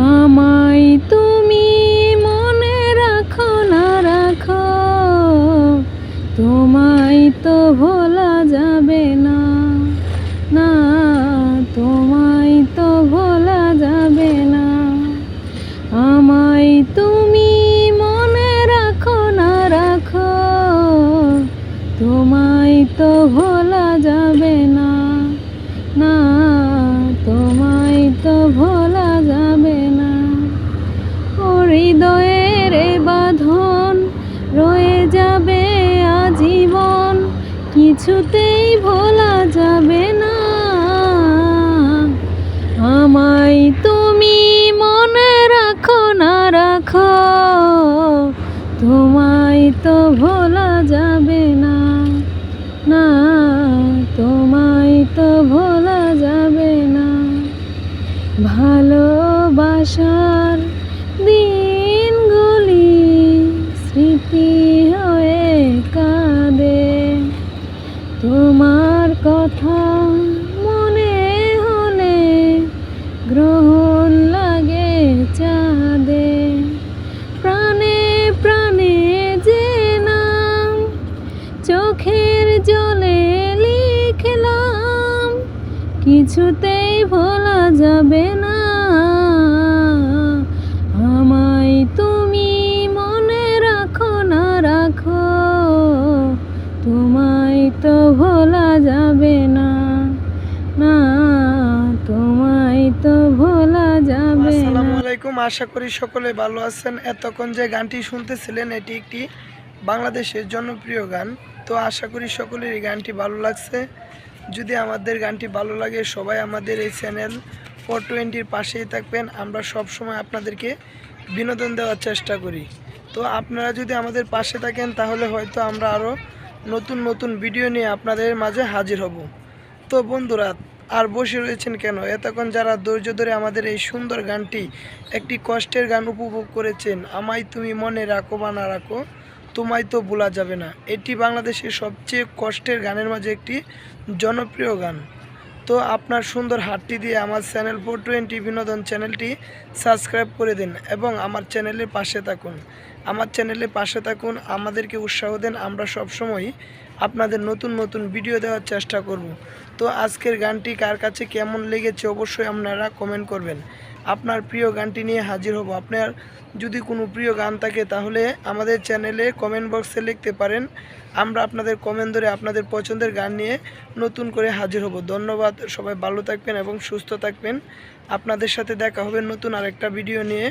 আমায় তুমি মনে রাখো, না রাখো। তোমায় তো ভোলা যাবে না না, তোমায় তো ভোলা যাবে না। আমায় তুমি মনে রাখো, না রাখো। তোমায় তো ভোলা যাবে না। হৃদয়ের বাঁধন রয়ে যাবে আজীবন। কিছুতেই ভোলা যাবে না। আমায় তুমি মনে রাখো, না রাখো। তোমায় তো ভোলা যাবে না না, তোমায় তো ভোলা যাবে না। ভালোবাসার তোমার কথা মনে হলে গ্রহণ লাগে চাঁদে। প্রাণে প্রাণে যে নাম চোখের জলে লিখলাম, কিছুতেই ভোলা যাবে না। আলাইকুম। আশা করি সকলে ভালো আছেন। এতক্ষণ যে গানটি শুনতেছিলেন, এটি একটি বাংলাদেশের জনপ্রিয় গান। তো আশা করি সকলের এই গানটি ভালো লাগছে। যদি আমাদের গানটি ভালো লাগে, সবাই আমাদের এই চ্যানেল ফোর টোয়েন্টির পাশেই থাকবেন। আমরা সব সময় আপনাদেরকে বিনোদন দেওয়ার চেষ্টা করি। তো আপনারা যদি আমাদের পাশে থাকেন, তাহলে হয়তো আমরা আরও নতুন নতুন ভিডিও নিয়ে আপনাদের মাঝে হাজির হব। তো বন্ধুরা আর বসে রয়েছেন কেন? এতক্ষণ যারা ধৈর্য ধরে আমাদের এই সুন্দর গানটি একটি কষ্টের গান উপভোগ করেছেন, আমায় তুমি মনে রাখো বা না রাখো, তোমায় তো ভোলা যাবে না। এটি বাংলাদেশের সবচেয়ে কষ্টের গানের মাঝে একটি জনপ্রিয় গান। তো আপনার সুন্দর হাতটি দিয়ে আমার চ্যানেল ফোর টোয়েন্টি বিনোদন চ্যানেলটি সাবস্ক্রাইব করে দিন এবং আমার চ্যানেলের পাশে থাকুন। আমার চ্যানেলে পাশে থাকুন, আমাদেরকে উৎসাহ দেন, আমরা সবসময় আপনাদের নতুন নতুন ভিডিও দেওয়ার চেষ্টা করব। তো আজকের গানটি কার কাছে কেমন লেগেছে অবশ্যই আপনারা কমেন্ট করবেন। আপনার প্রিয় গানটি নিয়ে হাজির হব। আপনার যদি কোনো প্রিয় গান থাকে, তাহলে আমাদের চ্যানেলে কমেন্ট বক্সে লিখতে পারেন। আমরা আপনাদের কমেন্ট ধরে আপনাদের পছন্দের গান নিয়ে নতুন করে হাজির হব। ধন্যবাদ, সবাই ভালো থাকবেন এবং সুস্থ থাকবেন। আপনাদের সাথে দেখা হবে নতুন আরেকটা ভিডিও নিয়ে।